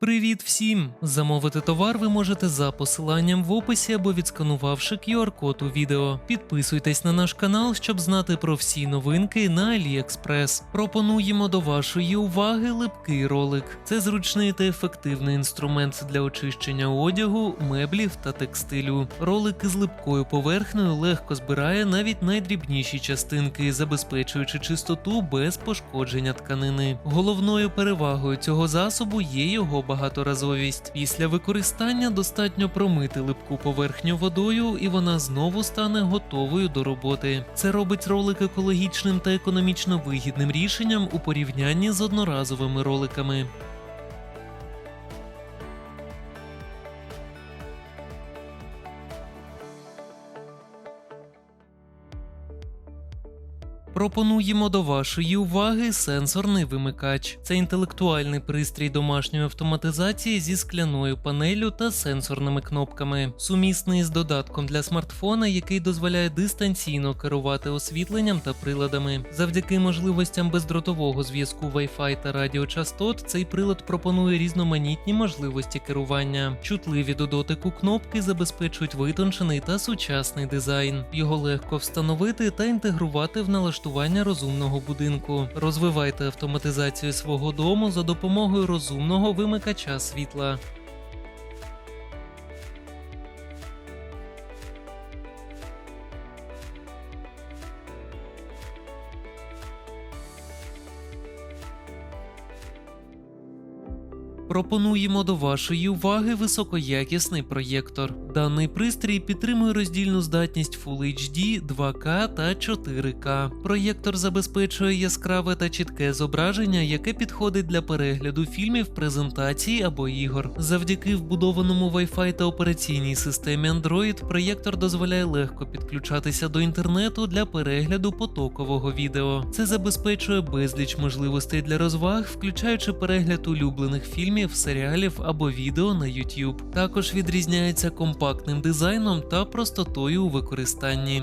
Привіт всім! Замовити товар ви можете за посиланням в описі або відсканувавши QR-код у відео. Підписуйтесь на наш канал, щоб знати про всі новинки на AliExpress. Пропонуємо до вашої уваги липкий ролик. Це зручний та ефективний інструмент для очищення одягу, меблів та текстилю. Ролик із липкою поверхнею легко збирає навіть найдрібніші частинки, забезпечуючи чистоту без пошкодження тканини. Головною перевагою цього засобу є його багаторазовість. Після використання достатньо промити липку поверхню водою, і вона знову стане готовою до роботи. Це робить ролик екологічним та економічно вигідним рішенням у порівнянні з одноразовими роликами. Пропонуємо до вашої уваги сенсорний вимикач. Це інтелектуальний пристрій домашньої автоматизації зі скляною панелю та сенсорними кнопками, сумісний з додатком для смартфона, який дозволяє дистанційно керувати освітленням та приладами. Завдяки можливостям бездротового зв'язку Wi-Fi та радіочастот, цей прилад пропонує різноманітні можливості керування. Чутливі до дотику кнопки забезпечують витончений та сучасний дизайн. Його легко встановити та інтегрувати в налаштування розумного будинку. Розвивайте автоматизацію свого дому за допомогою розумного вимикача світла. Пропонуємо до вашої уваги високоякісний проєктор. Даний пристрій підтримує роздільну здатність Full HD, 2К та 4К. Проєктор забезпечує яскраве та чітке зображення, яке підходить для перегляду фільмів, презентацій або ігор. Завдяки вбудованому Wi-Fi та операційній системі Android, проєктор дозволяє легко підключатися до інтернету для перегляду потокового відео. Це забезпечує безліч можливостей для розваг, включаючи перегляд улюблених фільмів, серіалів або відео на YouTube. Також відрізняється компактним дизайном та простотою у використанні.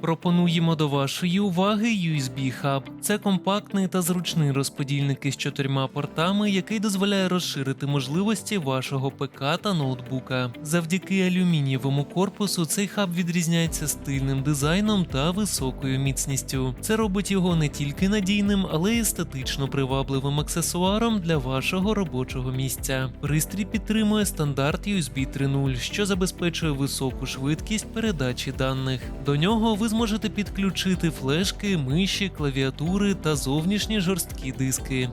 Пропонуємо до вашої уваги USB Hub. Це компактний та зручний розподільник із чотирма портами, який дозволяє розширити можливості вашого ПК та ноутбука. Завдяки алюмінієвому корпусу цей хаб відрізняється стильним дизайном та високою міцністю. Це робить його не тільки надійним, але й естетично привабливим аксесуаром для вашого робочого місця. Пристрій підтримує стандарт USB 3.0, що забезпечує високу швидкість передачі даних. До нього ви зможете підключити флешки, миші, клавіатури та зовнішні жорсткі диски.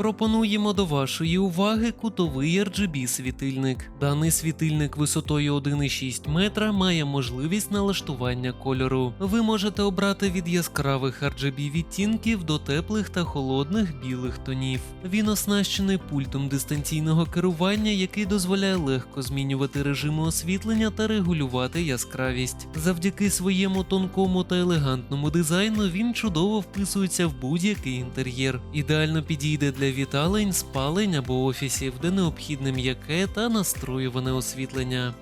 Пропонуємо до вашої уваги кутовий RGB світильник. Даний світильник висотою 1,6 метра має можливість налаштування кольору. Ви можете обрати від яскравих RGB відтінків до теплих та холодних білих тонів. Він оснащений пультом дистанційного керування, який дозволяє легко змінювати режими освітлення та регулювати яскравість. Завдяки своєму тонкому та елегантному дизайну він чудово вписується в будь-який інтер'єр. Ідеально підійде для віталень, спалень або офісів, де необхідне м'яке та настроюване освітлення.